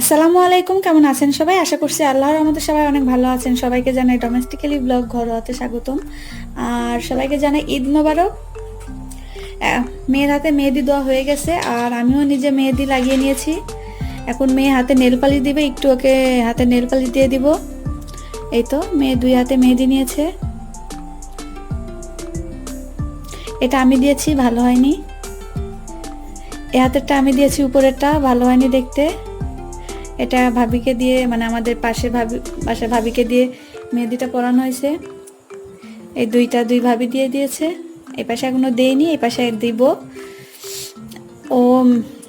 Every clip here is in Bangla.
আসসালামু আলাইকুম, কেমন আছেন সবাই? আশা করছি আল্লাহর আমাদের সবাই অনেক ভালো আছেন। সবাইকে জানাই ডোমেস্টিক্যালি ব্লগ ঘরোয়াতে স্বাগতম। আর সবাইকে জানাই ঈদ মোবারক। মেয়ের হাতে মেহেদি দেওয়া হয়ে গেছে, আর আমিও নিজে মেহেদি লাগিয়ে নিয়েছি। এখন মেয়ে হাতে নেল পালিশ দিবে, একটু ওকে হাতে নেল পালিশ দিয়ে দিব। এই তো, মেয়ে দুই হাতে মেহেদি নিয়েছে। এটা আমি দিয়েছি, ভালো হয়নি। এ হাতেরটা আমি দিয়েছি, উপরেরটা ভালো হয়নি দেখতে। এটা ভাবিকে দিয়ে মানে আমাদের পাশে ভাবি পাশে ভাবিকে দিয়ে মেহেদিটা পরানো হয়েছে। এই দুইটা দুই ভাবি দিয়ে দিয়েছে। এই পাশে এখনও দেয়নি এই পাশে দিব। ও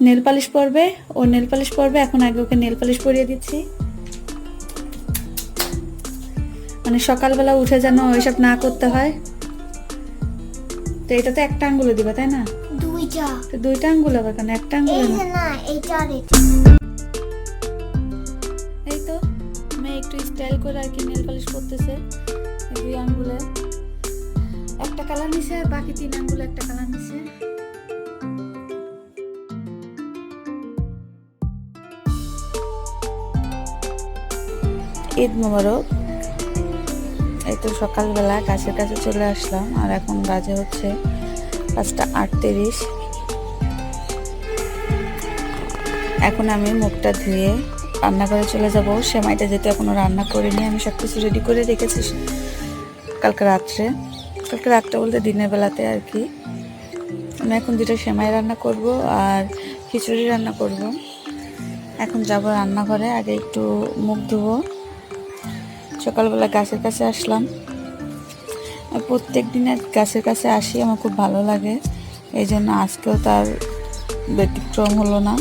নেল পালিশ পরবে ও নেল পালিশ পরবে এখন আগে ওকে নেল পালিশ পরিয়ে দিচ্ছি। মানে সকালবেলা উঠে যেন ওইসব না করতে হয়। তো এটা তো একটা আঙ্গুলে দিবে তাই না? দুইটা। তো দুইটা আঙ্গুল হবে কেন? একটা আঙ্গুলে না? এটা একটু স্টাইল করে আর কি নেল পালিশ করতেছে। দুই আঙ্গুলে। একটা কালার নিছে আর বাকি তিন আঙ্গুলে একটা কালার নিছে। ঈদ মোবারক। এই তো সকালবেলা গাছের কাছে চলে আসলাম, আর এখন বাজে হচ্ছে পাঁচটা আটত্রিশ। এখন আমি মুখটা ধুয়ে রান্নাঘরে চলে যাব। সেমাইটা যেহেতু এখনও রান্না করিনি, আমি সব কিছু রেডি করে রেখেছি কালকে রাত্রে। কালকে রাত্রে বলতে দিনের বেলাতে আর কি। আমি এখন দুটো সেমাই রান্না করব আর খিচুড়ি রান্না করব। এখন যাব রান্নাঘরে, আগে একটু মুখ ধুবো। সকালবেলা গাছের কাছে আসলাম। প্রত্যেক দিন গাছের কাছে আসি, আমার খুব ভালো লাগে। এই জন্য আজকেও তার ব্যতিক্রম হলো না।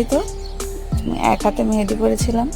এই তো এক হাতে মেহেদি পরেছিলাম।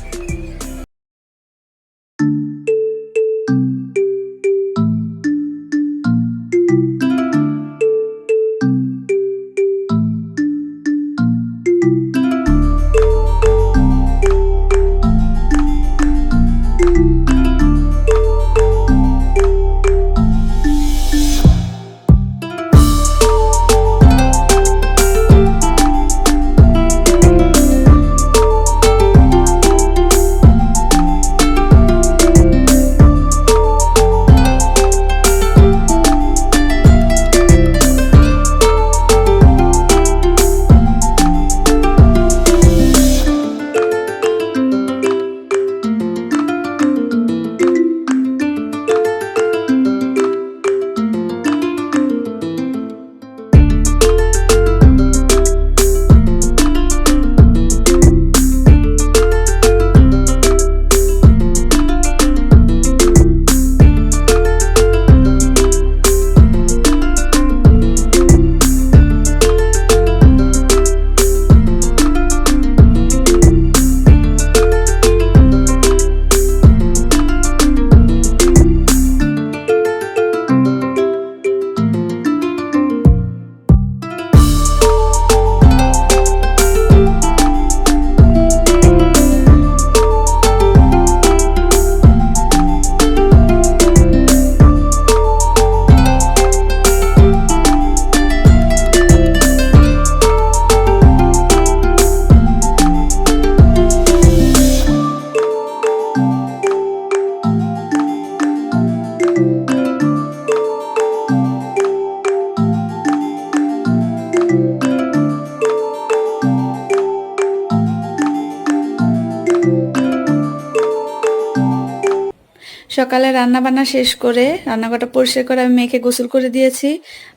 সকালে রান্না বান্না শেষ করে, রান্নাঘরটা পরিষ্কার করে আমি মেয়েকে গোসল করে দিয়েছি,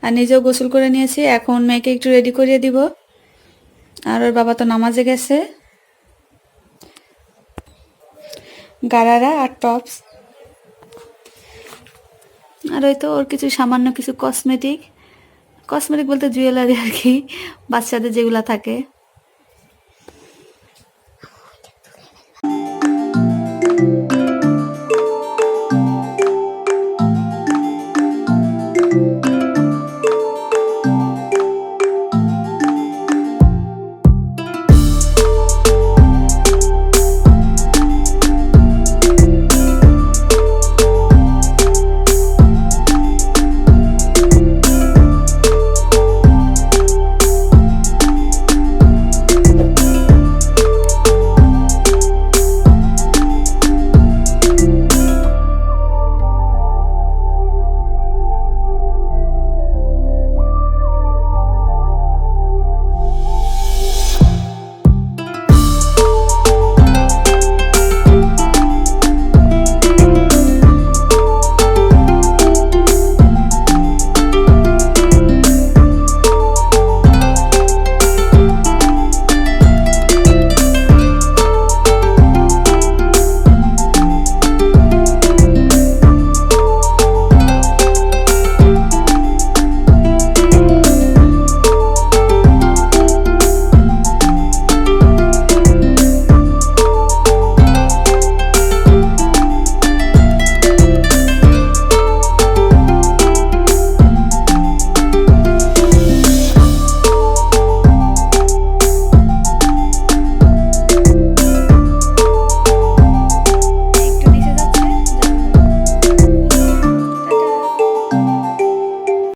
আর নিজেও গোসল করে নিয়েছি। এখন মেয়েকে একটু রেডি করিয়ে দিব। আর ওর বাবা তো নামাজে গেছে। গারারা আর টপস। আর ওই তো ওর কিছু সামান্য কিছু কসমেটিক কসমেটিক বলতে জুয়েলারি আর কি, বাচ্চাদের যেগুলো থাকে।